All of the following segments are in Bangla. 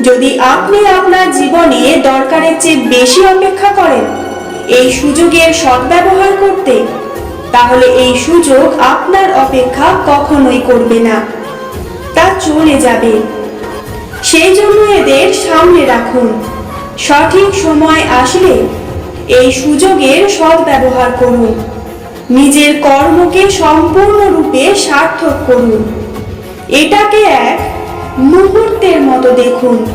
যদি আপনি আপনার জীবনে দরকারের চেয়ে বেশি অপেক্ষা করেন, এই সুযোগের সদ্ব্যবহার করতে, তাহলে এই সুযোগ আপনার অপেক্ষা কখনোই করবে না। তা চলে যাবে। সেই জন্য এদের সামনে রাখুন। সঠিক সময় আসলে এই সুযোগের সদ্ব্যবহার করুন। নিজের কর্মকে সম্পূর্ণরূপে সার্থক করুন। এটাকে এক মুহূর্তের মতো দেখুন।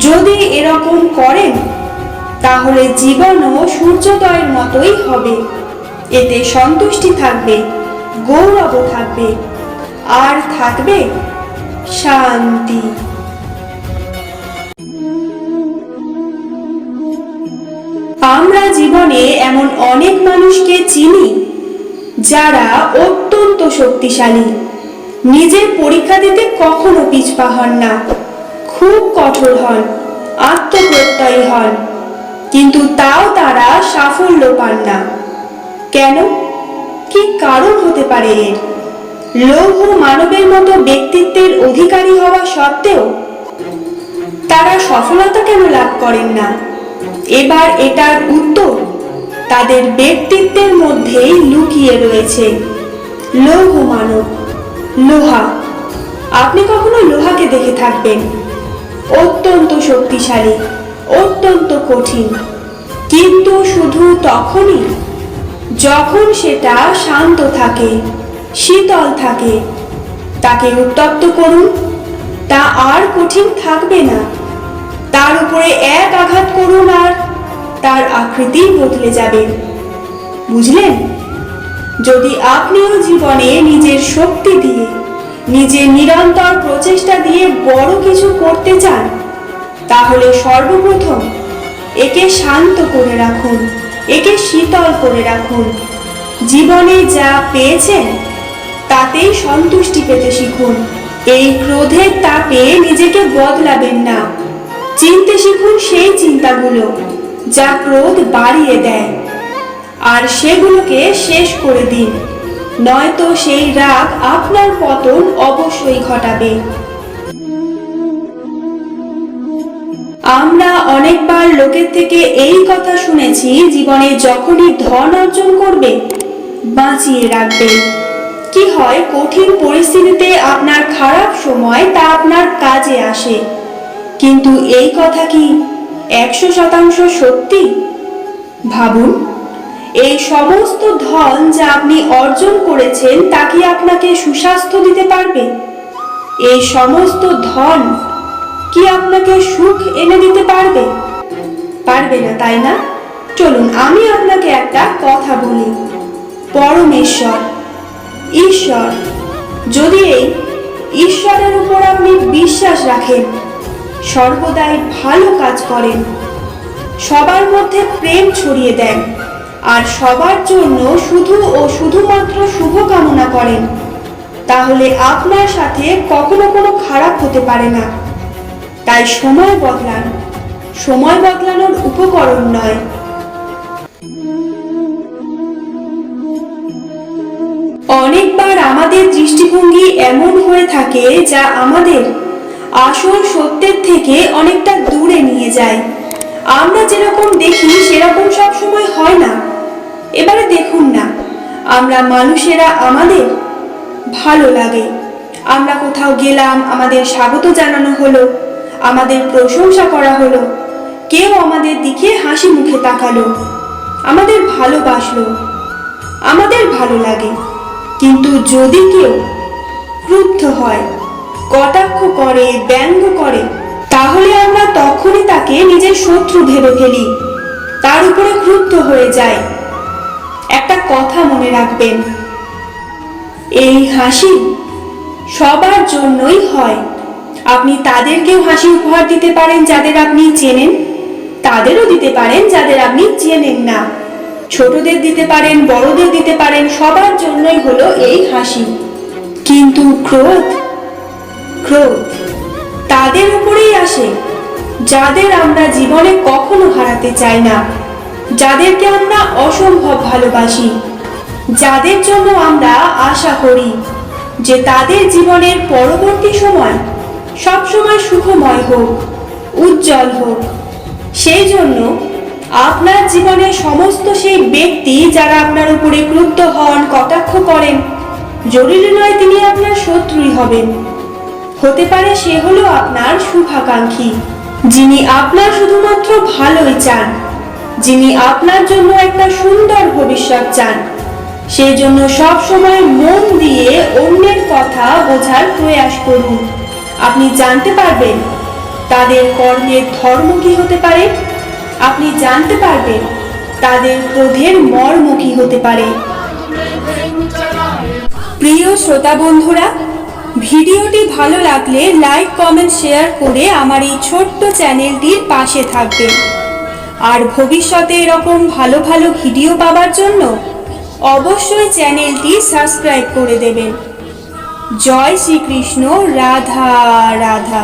যদি এরকম করেন, তাহলে জীবনও সূর্যোদয়ের মতোই হবে। এতে সন্তুষ্টি থাকবে, গৌরবও থাকবে, আর থাকবে শান্তি। আমরা জীবনে এমন অনেক মানুষকে চিনি, যারা অত্যন্ত শক্তিশালী। নিজের পরীক্ষা দিতে কখনো পিছপা হন না। খুব কঠোর হন, আত্মপ্রত্যয়ী হন, কিন্তু তাও তারা সাফল্য পান না। কেন? কি কারণ হতে পারে এর? লৌহ মানবের মতো ব্যক্তিত্বের অধিকারী হওয়া সত্ত্বেও তারা সফলতা কেন লাভ করেন না? এবার এটার উত্তর তাদের ব্যক্তিত্বের মধ্যেই লুকিয়ে রয়েছে। লৌহ মানব। লোহা। আপনি কখনো লোহাকে দেখে থাকবেন। অত্যন্ত শক্তিশালী, অত্যন্ত কঠিন। কিন্তু শুধু তখনই। যখন সেটা শান্ত থাকে, শীতল থাকে, তাকে উত্তপ্ত করুন। তা আর কঠিন থাকবে না। তার উপরে এক আঘাত করুন আর তার আকৃতি বদলে যাবে। বুঝলেন? যদি আপনিও জীবনে নিজের শক্তি দিয়ে, নিজের নিরন্তর প্রচেষ্টা দিয়ে বড় কিছু করতে চান, তাহলে সর্বপ্রথম একে শান্ত করে রাখুন, একে শীতল করে রাখুন। জীবনে যা পেয়েছেন, তাতেই সন্তুষ্টি পেতে শিখুন। এই ক্রোধের তাপে নিজেকে বদলাবেন না। চিনতে শিখুন সেই চিন্তাগুলো, যা ক্রোধ বাড়িয়ে দেয়। আর সেগুলোকে শেষ করে দিন। নয়তো সেই রাগ আপনার পতন অবশ্যই ঘটাবে। আমরা অনেকবার লোকের থেকে এই কথা শুনেছি, জীবনে যখনই ধন অর্জন করবে, বাঁচিয়ে রাখবে। কি হয়, কঠিন পরিস্থিতিতে আপনার খারাপ সময় তা আপনার কাজে আসে। কিন্তু এই কথা কি একশো শতাংশ সত্যি? ভাবুন। এই সমস্ত ধন যা আপনি অর্জন করেছেন, তা কি আপনাকে সুস্বাস্থ্য দিতে পারবে? এই সমস্ত ধন কি আপনাকে সুখ এনে দিতে পারবে? পারবে না, তাই না? চলুন, আমি আপনাকে একটা কথা বলি। পরমেশ্বর, ঈশ্বর, যদি এই ঈশ্বরের উপর আপনি বিশ্বাস রাখেন, সর্বদাই ভালো কাজ করেন, সবার মধ্যে প্রেম ছড়িয়ে দেন আর সবার জন্য শুধু ও শুধুমাত্র শুভ কামনা করেন। তাহলে আপনার সাথে কখনো কোনো খারাপ হতে পারে না। তাই সময় বদলান। সময় বদলানোর উপকরণ নয়। অনেকবার আমাদের দৃষ্টিভঙ্গি এমন হয়ে থাকে যা আমাদের আসল সত্যের থেকে অনেকটা দূরে নিয়ে যায়। আমরা যেরকম দেখি, সেরকম সব সময় হয় না। আমরা মানুষেরা আমাদের ভালো লাগে। আমরা কোথাও গেলাম, আমাদের স্বাগত জানানো হলো, আমাদের প্রশংসা করা হলো। কেউ আমাদের দিকে হাসি মুখে তাকালো, আমাদের ভালোবাসলো, আমাদের ভালো লাগে। কিন্তু যদি কেউ ক্রুদ্ধ হয়, কটাক্ষ করে, ব্যঙ্গ করে, তাহলে আমরা তখনই তাকে নিজের শত্রু ভেবে ফেলি। তার উপরে ক্রুদ্ধ হয়ে যায়। একটা কথা মনে রাখবেন। এই হাসি সবার জন্যই হয়। আপনি তাদেরকেও হাসি উপহার দিতে পারেন যাদের আপনি চেনেন, তাদেরও দিতে পারেন যাদের আপনি চেনেন না। ছোটদের দিতে পারেন, বড়দের দিতে পারেন, সবার জন্যই হলো এই হাসি। কিন্তু ক্রোধ ক্রোধ তাদের উপরেই আসে, যাদের আমরা জীবনে কখনো হারাতে চাই না। যাদেরকে আমরা অসম্ভব ভালোবাসি, যাদের জন্য আমরা আশা করি যে তাদের জীবনের পরবর্তী সময় সবসময় সুখময় হোক, উজ্জ্বল হোক। সেই জন্য আপনার জীবনের সমস্ত সেই ব্যক্তি যারা আপনার উপরে ক্রুদ্ধ হন, কটাক্ষ করেন, জরুরি নয় তিনি আপনার শত্রুই হবেন। হতে পারে সে হলো আপনার শুভাকাঙ্ক্ষী, যিনি আপনার শুধুমাত্র ভালোই চান। যিনি আপনার জন্য একটা সুন্দর ভবিষ্যৎ চান। সেই জন্য সব সময় মন দিয়ে অন্যের কথা বোঝার প্রয়াস করুন। আপনি জানতে পারবেন তাদের কর্মের ধর্ম কি হতে পারে। আপনি জানতে পারবেন তাদের ক্রোধের মর্ম কি হতে পারে। প্রিয় শ্রোতা বন্ধুরা, ভিডিওটি ভালো লাগলে লাইক, কমেন্ট, শেয়ার করে আমার এই ছোট্ট চ্যানেলটির পাশে থাকবেন। আর ভবিষ্যতে এরকম ভালো ভালো ভিডিও পাবার জন্য অবশ্যই চ্যানেলটি সাবস্ক্রাইব করে দেবেন। জয় শ্রীকৃষ্ণ, রাধা রাধা।